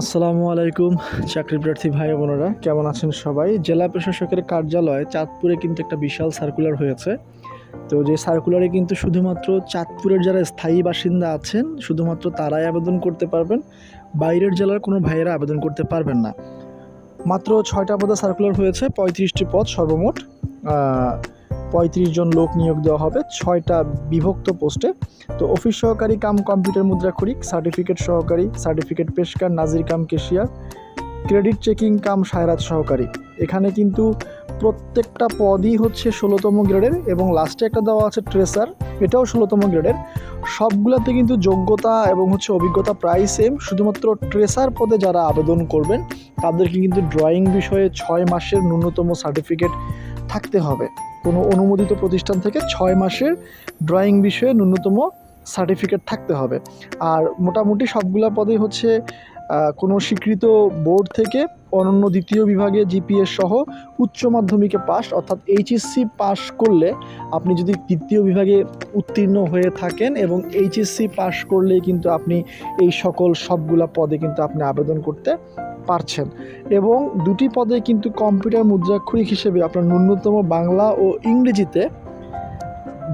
আসসালামু আলাইকুম, চাকরি প্রার্থী ভাই বোনেরা। কেমন আছেন সবাই? জেলা প্রশাসকের কার্যালয় চাঁদপুরে কিন্তু একটা বিশাল সার্কুলার হয়েছে। তো যে সার্কুলারে কিন্তু শুধুমাত্র চাঁদপুরের যারা স্থায়ী বাসিন্দা আছেন, শুধুমাত্র তারাই আবেদন করতে পারবেন, বাইরের জেলার কোনো ভাইয়েরা আবেদন করতে পারবেন না। মাত্র ছয়টা পদে সার্কুলার হয়েছে, পঁয়ত্রিশটি পদ সর্বমোট। পঁয়ত্রিশ জন লোক নিয়োগ দেওয়া হবে, ছয়টা বিভক্ত পোস্টে। তো অফিস সহকারী কাম কম্পিউটার মুদ্রা মুদ্রাক্ষরিক সার্টিফিকেট সহকারী, সার্টিফিকেট পেশকার নাজির cum cashier, credit checking cum সায়রাত সহকারী। এখানে কিন্তু প্রত্যেকটা পদই হচ্ছে ষোলোতম গ্রেডের এবং লাস্টে একটা দেওয়া আছে ট্রেসার এটাও ষোলোতম গ্রেডের। সবগুলোতে কিন্তু যোগ্যতা এবং হচ্ছে অভিজ্ঞতা প্রায় সেম শুধুমাত্র ট্রেসার পদে যারা আবেদন করবেন, তাদেরকে কিন্তু ড্রয়িং বিষয়ে ছয় মাসের ন্যূনতম সার্টিফিকেট থাকতে হবে। কোনো অনুমোদিত প্রতিষ্ঠান থেকে ছয় মাসের ড্রয়িং বিষয়ে ন্যূনতম সার্টিফিকেট থাকতে হবে। আর মোটামুটি সবগুলা পদে হচ্ছে কোনো স্বীকৃত বোর্ড থেকে অনন্য দ্বিতীয় বিভাগে জিপিএস সহ উচ্চ মাধ্যমিকে পাস অর্থাৎ এইচএসসি পাস করলে আপনি যদি তৃতীয় বিভাগে উত্তীর্ণ হয়ে থাকেন এবং এইচএসসি পাস করলেই কিন্তু আপনি এই সকল সবগুলা পদে কিন্তু আপনি আবেদন করতে পারছেন। এবং দুটি পদে কিন্তু কম্পিউটার মুদ্রাক্ষরিক হিসেবে আপনার ন্যূনতম বাংলা ও ইংরেজিতে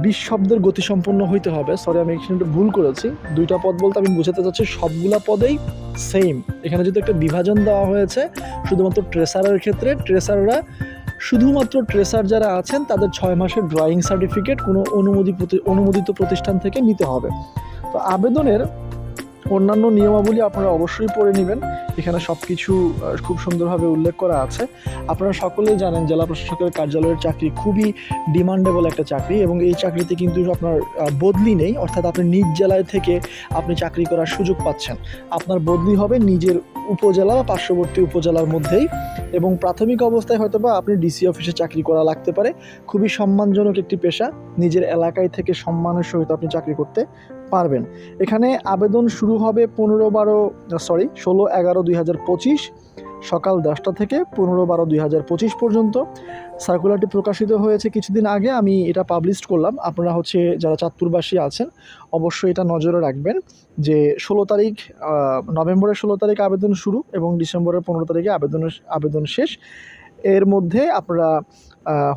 বিশ শব্দের গতিসম্পন্ন হইতে হবে। সরি আমি এখানে ভুল করেছি। দুইটা পদ বলতে আমি বোঝাতে চাচ্ছি সবগুলা পদেই সেম এখানে যদি একটা বিভাজন দেওয়া হয়েছে, শুধুমাত্র ট্রেসারের ক্ষেত্রে ট্রেসাররা শুধুমাত্র ট্রেসার যারা আছেন, তাদের ছয় মাসের ড্রয়িং সার্টিফিকেট কোনো অনুমোদি অনুমোদিত প্রতিষ্ঠান থেকে নিতে হবে। তো আবেদনের অন্যান্য নিয়মাবলী আপনারা অবশ্যই পড়ে নেবেন। এখানে সব কিছু খুব সুন্দরভাবে উল্লেখ করা আছে। আপনারা সকলেই জানেন, জেলা প্রশাসকের কার্যালয়ের চাকরি খুবই ডিমান্ডেবল একটা চাকরি এবং এই চাকরিতে কিন্তু আপনার বদলি নেই। অর্থাৎ আপনি নিজ জেলায় থেকে আপনি চাকরি করার সুযোগ পাচ্ছেন। আপনার বদলি হবে নিজের উপজেলা বা পার্শ্ববর্তী উপজেলার মধ্যেই এবং প্রাথমিক অবস্থায় হয়তো বা আপনি ডিসি অফিসে চাকরি করা লাগতে পারে। খুবই সম্মানজনক একটি পেশা। নিজের এলাকায় থেকে সম্মানের সহিত আপনি চাকরি করতে পারবেন। এখানে আবেদন শুরু হবে পনেরো বারো সরি ষোলো এগারো দুই হাজার পঁচিশ। সকাল দশটা থেকে পনেরো বারো দুই হাজার পঁচিশ পর্যন্ত। সার্কুলারটি প্রকাশিত হয়েছে কিছুদিন আগে, আমি এটা পাবলিশ করলাম। আপনারা হচ্ছে যারা চাঁদপুরবাসী আছেন, অবশ্যই এটা নজরে রাখবেন যে ষোলো তারিখ নভেম্বরের ষোলো তারিখ আবেদন শুরু এবং ডিসেম্বরের পনেরো তারিখে আবেদনের, আবেদন শেষ। এর মধ্যে আপনারা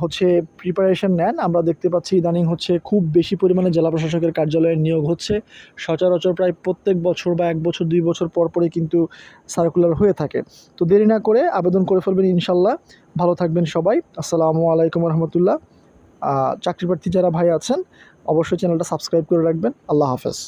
হচ্ছে প্রিপারেশন নেন। আমরা দেখতে পাচ্ছি ইদানিং হচ্ছে খুব বেশি পরিমাণে জেলা প্রশাসকের কার্যালয়ে নিয়োগ হচ্ছে। সচরাচর প্রায় প্রত্যেক বছর বা এক বছর, দুই বছর পর পরই কিন্তু সার্কুলার হয়ে থাকে। তো দেরি না করে আবেদন করে ফেলবেন ইনশাল্লাহ ভালো থাকবেন সবাই। আসসালামু আলাইকুম রহমতুল্লাহ। চাকরি প্রার্থী যারা ভাই আছেন, অবশ্যই চ্যানেলটা সাবস্ক্রাইব করে রাখবেন। আল্লাহ হাফেজ।